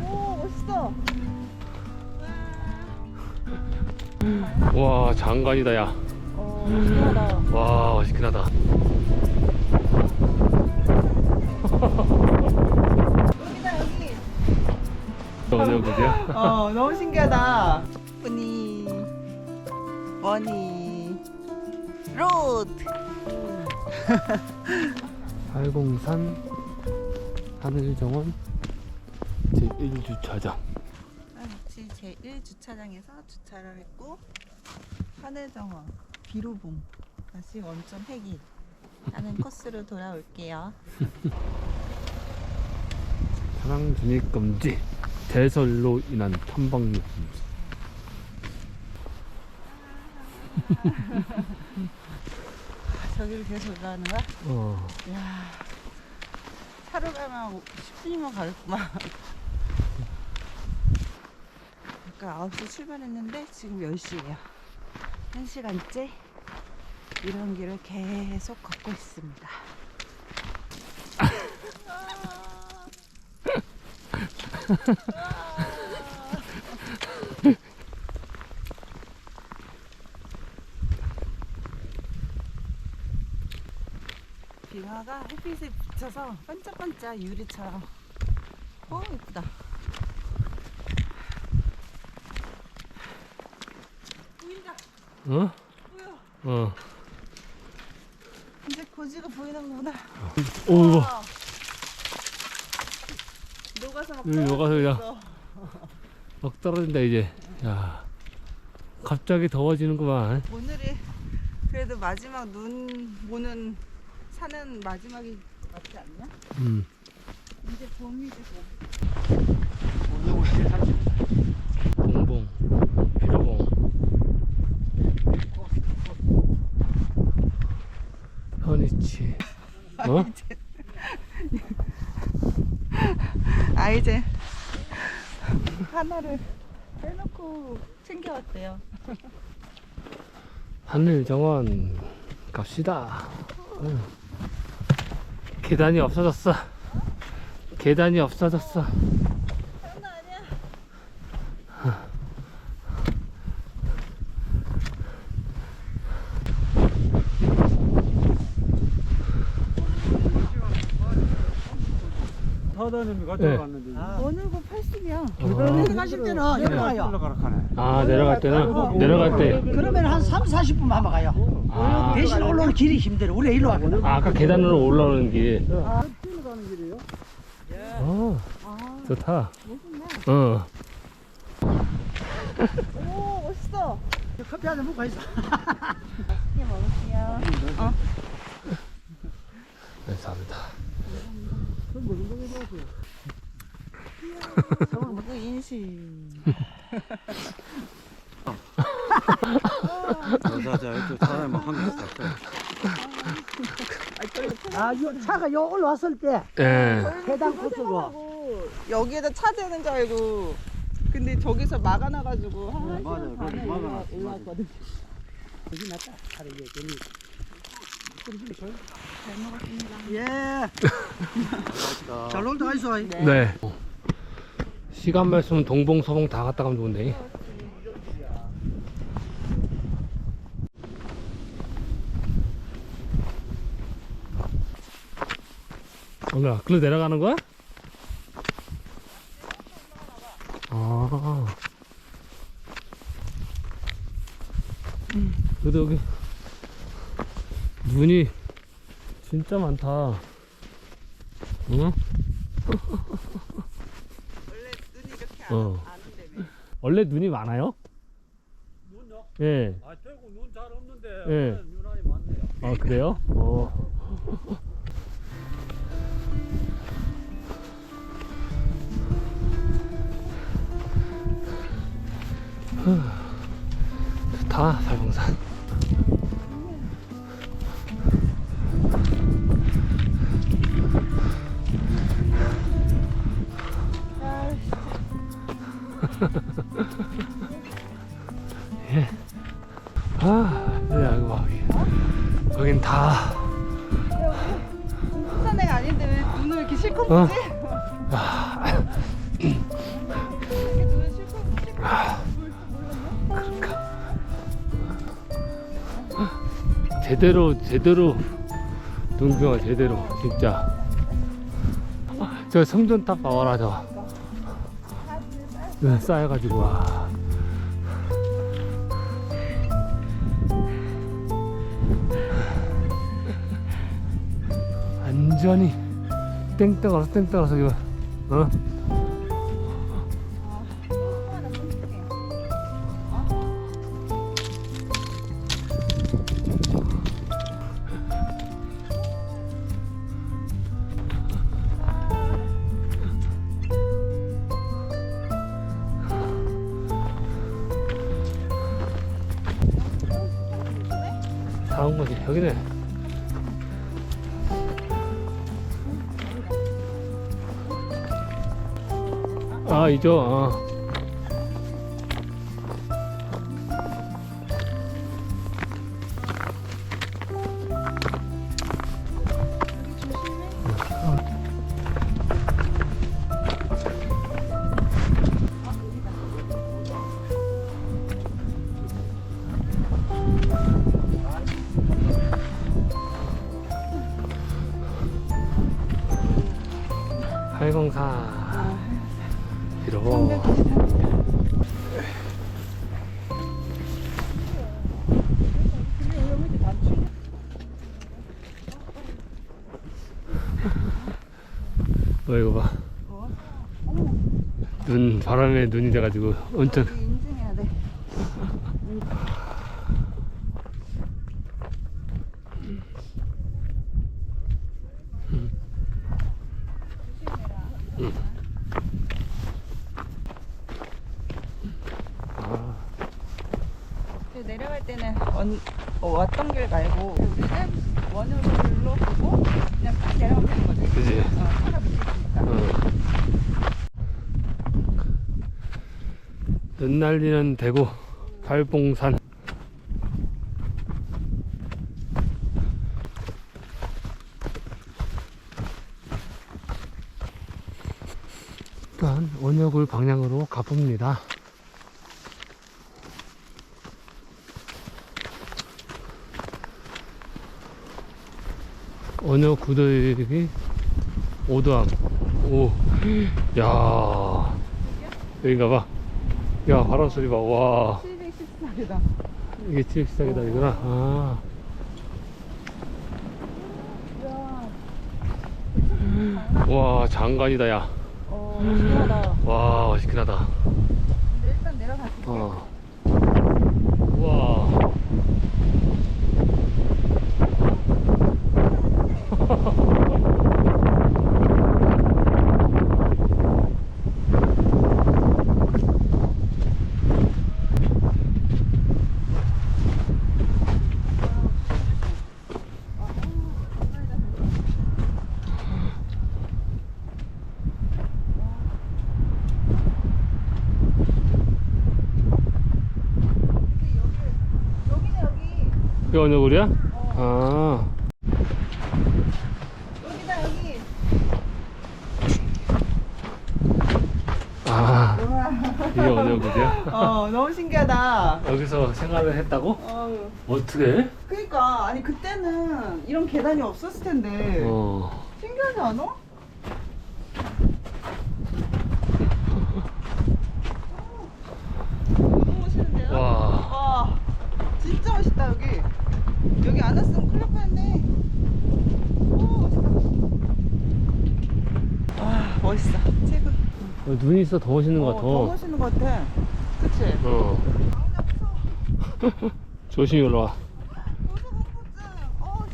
오 멋있어. 와 장관이다 야. 어 신기하다. 와 멋있긴 하다. 여기다 여기. 어느 곳이야? 어 너무 신기하다. 뿌니 원이 로드. 팔공산 하늘정원 제1주차장. 한치 제1주차장에서 주차를 했고 하늘정원 비로봉 다시 원점 폐기 하는 코스로 돌아올게요. 사랑 진입 금지. 대설로 인한 탐방로 금지. 저기를 계속 올라가는 거야? 어. 이야 차로 가면 10분이면 가겠구만. 아까 9시 출발했는데 지금 10시예요. 1시간째 이런 길을 계속 걷고 있습니다. 빙하가 햇빛에 비쳐서 반짝반짝 유리처럼 오 예쁘다 보인다 어? 보여 어. 이제 고지가 보이는구나 오 이거. 와. 녹아서 막 여기 녹아서 그냥. 막 떨어진다 이제. 야. 갑자기 더워지는구만. 오늘이 그래도 마지막 눈 보는 사는 마지막이 맞지 않냐? 음. 이제 봄이지 봄 봉봉. 비로봉. 현이치. 어? 아 이제 하나를 빼놓고 챙겨왔대요. 하늘 정원 갑시다. 응. 계단이 없어졌어. 계단이 없어졌어. 장난 아니야. 사다님이 같이 네. 갔는데 오늘고 80이야. 계단에 가실 때는 내려가요. 내려가요. 올라가라 하네. 아 내려갈 때는 내려갈 때. 그러면 한 3, 40분 하면 가요. 아, 대신 올라오는 길이 힘들어. 우리 일로 왔거든. 아 아까 계단으로 올라오는 길. 가는 길이에요? 어, 좋다. 어. 오 멋있어. 커피 한잔 먹고 있어. 맛있게 먹을게요. 감사합니다. 자자자. 아, 요 차가 요 올라왔을 때 예. 해당 코스고 하고 여기에다 차 대는 줄 알고 근데 저기서 막아놔가지고 한 맞아요. 시간 거기 반에 올라왔거든. 여기 낫다. 차를 이제 괜히. 예. 잘 놀다 가있어. 네. 시간 말씀은 동봉 서봉 다 갔다 가면 좋은데. 올라, 글로 내려가는 거야? 아. 그래도 여기 눈이 진짜 많다. 응? 원래 눈이 이렇게 안, 어. 안. 원래 눈이 많아요? 눈요? 예. 아 대구 눈 잘 없는데 예. 오늘 유난히 많네요. 아 그래요? 어. 좋다 살봉산. 어. 아, 그러니까 제대로 제대로. 동경아 제대로. 진짜. 저 성전탑 봐봐라 저. 네, 쌓여가지고 와. 완전히 땡땡얼어서 땡땡얼어서 이거 어? 다온 거지? 여기네 아 이죠 어 이거 봐 눈 바람에 눈이 돼가지고 엄청 여기 인증해야 돼. 아, 그 내려갈 때는 원, 어, 왔던 길 말고 우리는 원으로 보고 그냥 쭉 내려가면 되는 거지. 그지? 어, 차가 밑에 있으니까. 어. 눈 날리는 대구 팔봉산 일단 원효굴 방향으로 가봅니다 원효 구도역이 오도암 오, 야, 여긴가 봐. 야, 바람 소리 봐. 와, 714이다. 이게 714기다리구나. 아, 와, 장관이다, 야. 어, 신기하다. 와, 멋있긴 하다. 근데 일단 내려갈게. 어. 와. 여기네, 여기. 어느 굴이야? 아, 여기다, 여기. 아, 우와. 이게 굴이야? 어, 너무 신기하다. 여기서 생활을 했다고? 어, 어떻게? 그니까, 아니, 그때는 이런 계단이 없었을 텐데. 어. 신기하지 않아? 너무 멋있는데요? 와. 와, 진짜 멋있다 여기. 여기 안 왔으면 큰일 멋있다. 와 멋있어. 최고. 어, 눈이 있어 더 멋있는 것 어, 같아. 더 멋있는 것 같아. 그치? 어. 조심히 올라와. 어.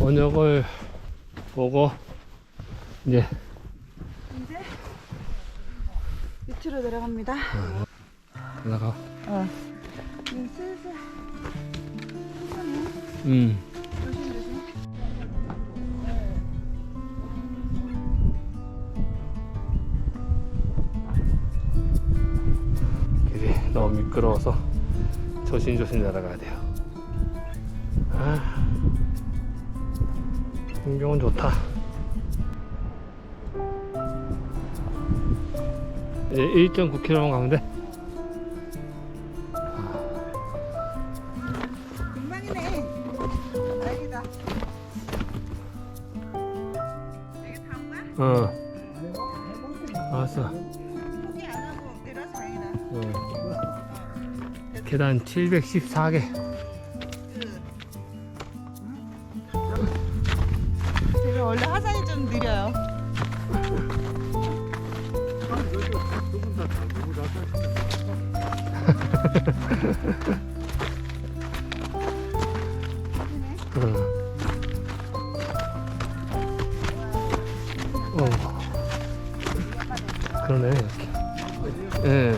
원역을 보고 이제 밑으로 내려갑니다. 올라가. 어. 음, 슬슬. 음. 길이 너무 미끄러워서 조심조심 내려가야 돼요. 아, 풍경은 좋다. 이제 1.9km만 가면 돼. 금방이네. 다행이다. 거야? 어. 알았어. 포기 안 하고 내려서 다행이다. 어. 계단 714개. 어. 어. 그러네. 이렇게. 예.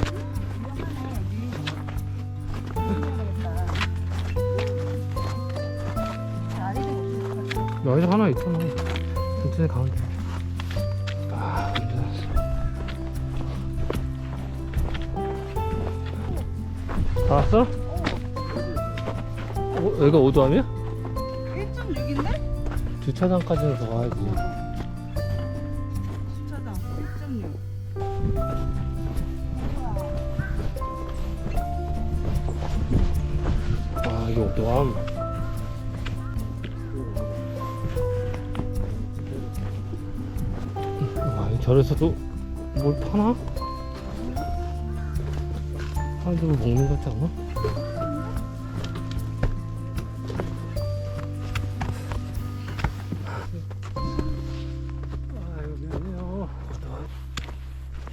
여기 하나 있잖아. 가면 돼. 아. 다 왔어? 어, 여기가 오도함이야? 1.6인데? 주차장까지는 더 가야지. 1.6. 아, 이게 오도함. 아, 절에서도 뭘 파나? 사람들 뭐 먹는 것 같지 않아?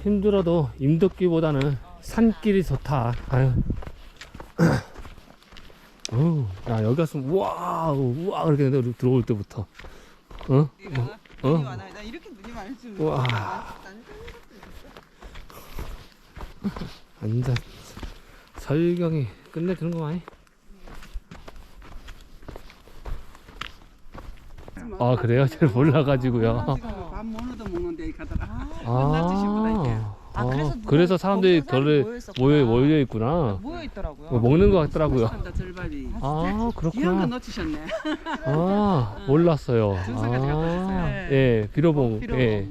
힘들어도 임덕기보다는 산길이 좋다. 아유. 어우, 야, 여기 왔으면, 우와, 우와, 그렇게 했는데, 들어올 때부터. 어? 내가 어? 눈이 많아. 나 이렇게 눈이 많을 줄 우와. 완전 설경이 끝내주는 거 아니? 아, 그래요? 잘 몰라가지고요. 밥 먹어도 먹는데 가더라. 아, 아, 그래서 누가- 그래서 사람들이 거기서 사람이 결에 모여있었구나. 모여, 모여 있구나. 모여 있더라고요. 뭐 먹는 것 같더라고요. 절반이. 아, 이런 거 그렇구나. 놓치셨네. 아, 몰랐어요. 아, 갔었어요. 예, 비로봉. 비로봉. 예.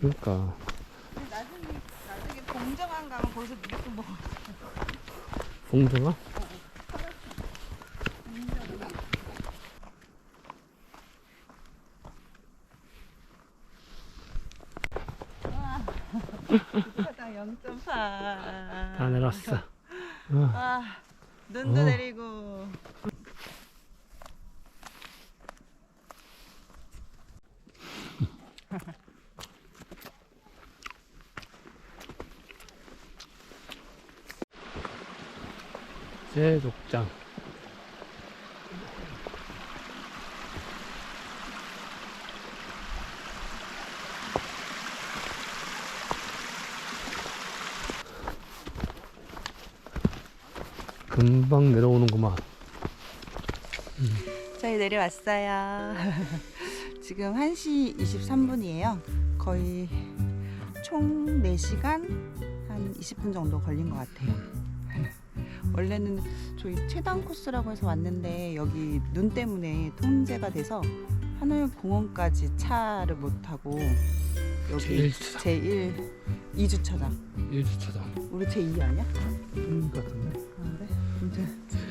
그러니까. 나중에 나중에 공정한 가면 거기서 무조건 먹어. 봉정아? 주차장 0.4. 다 내렸어. 아, 눈도 어. 내리고. 제 독장. 금방 내려오는구만. 저희 내려왔어요. 지금 1시 23분이에요. 거의 총 4시간 한 20분 정도 걸린 것 같아요. 원래는 저희 최단 코스라고 해서 왔는데 여기 눈 때문에 통제가 돼서 하늘 공원까지 차를 못 타고 여기 제1주차장. 제1 2주차장. 1주차장. 우리 제2 아니야? 음, 같은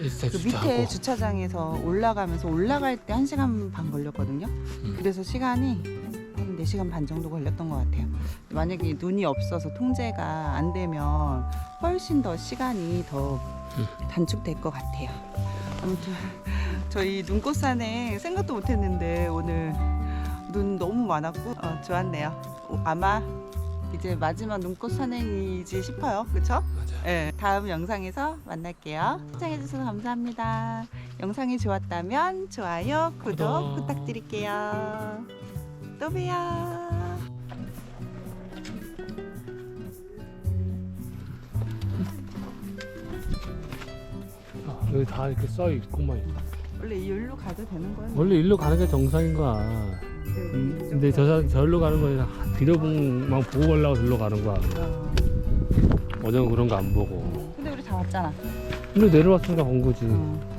그 주차하고. 밑에 주차장에서 올라가면서 올라갈 때한 시간 반 걸렸거든요. 음. 그래서 시간이 한 4시간 반 정도 걸렸던 것 같아요. 만약에 눈이 없어서 통제가 안 되면 훨씬 더 시간이 더 음. 단축될 것 같아요. 아무튼 저희 눈꽃산에 생각도 못했는데 오늘 눈 너무 많았고 어, 좋았네요. 아마 이제 마지막 눈꽃 산행이지 싶어요. 그쵸? 맞아. 네, 다음 영상에서 만날게요. 시청해주셔서 감사합니다. 영상이 좋았다면 좋아요, 구독. 부탁드릴게요. 또 봬요. 아, 여기 다 이렇게 써 있구만. 원래 이 여기로 가도 되는 거야? 원래 일로 가는 게 정상인 거야. 음, 근데 저 사- 저리로 가는 거는 비료봉만 보고 가려고 저리로 가는 거야. 어, 어제는 그런 거 안 보고. 근데 우리 다다 왔잖아. 일로 내려왔으니까 온 거지. 어.